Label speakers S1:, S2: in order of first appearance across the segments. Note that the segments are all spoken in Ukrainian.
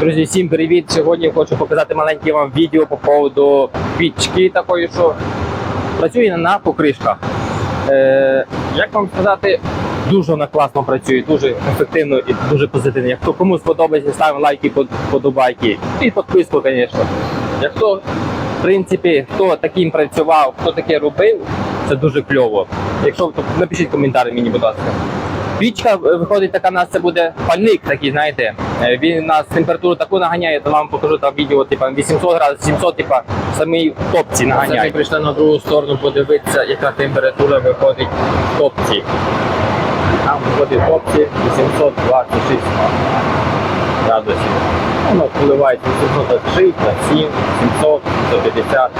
S1: Друзі, всім привіт! Сьогодні хочу показати маленьке вам відео по поводу пічки такої, що працює на покришках. Е, як вам сказати, дуже вона класно працює, дуже ефективно і дуже позитивно. Якщо комусь сподобається, ставимо лайки, подобайки і підписку, звісно. Якщо, в принципі, хто таким працював, хто таке робив, це дуже кльово. Якщо то напишіть коментарі мені, будь ласка. Пічка е, виходить така, у нас це буде пальник такий, знаєте. Е, Він у нас температуру таку наганяє, то вам покажу там відео, типа 800 градусів, 700, типа в самій топці наганяє. Ми прийшли на другу сторону подивитися, яка температура виходить в топці. Там виходить в топці 826 градусів. Воно 826 7, 700, 150.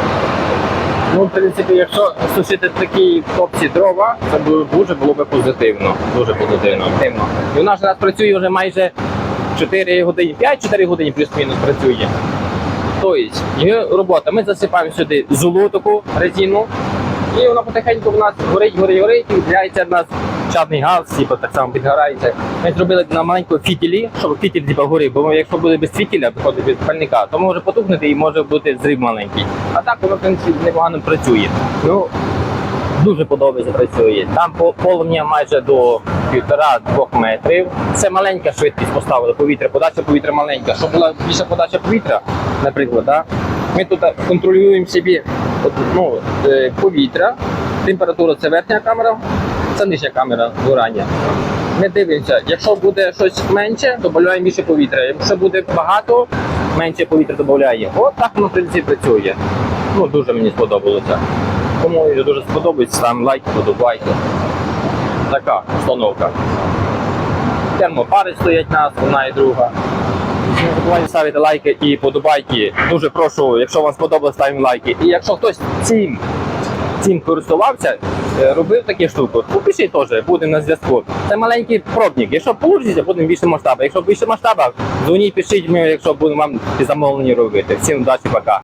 S1: Ну, в принципі, якщо сушити такі топці дрова, це було, дуже було б позитивно. Дуже позитивно. активно. І вона ж у нас працює вже майже 4 години, 5-4 години плюс-мінус працює. Тобто, робота. Ми засипаємо сюди золу таку резину, і вона потихеньку в нас горить, горить, горить, і з'являється в нас чадний газ, типу, так само підгорається. Ми зробили на маленькому фітілі, щоб фітіль типу, горів, бо якщо буде без фітіля, виходить без пальника, то може потухнути і може бути зрив маленький. А так воно в принципі непогано працює. Ну, дуже подобається працює. Там по- полум'я майже до півтора-двох метрів. Це маленька швидкість поставили повітря, подача повітря маленька. Щоб була більша подача повітря, наприклад, да? ми тут контролюємо собі ну, е, повітря, температура це верхня камера, це нижня камера згорання. Ми дивимося, якщо буде щось менше, додаємо більше повітря. Якщо буде багато, менше повітря додаємо. От так воно в принципі працює. Ну, дуже мені сподобалося. Кому дуже сподобається, ставимо лайк, подобайки. Така установка. Термопари стоять нас, одна і друга. Не ставити лайки і подобайки. Дуже прошу, якщо вам сподобалось, ставимо лайки. І якщо хтось цим, цим користувався, робив такі штуки, попишіть теж, будемо на зв'язку. Це маленький пробник. Якщо вийде, будемо більше масштабу. Якщо більше масштабу, дзвоніть, пишіть, ми, якщо будемо вам замовлення робити. Всім удачі, пока.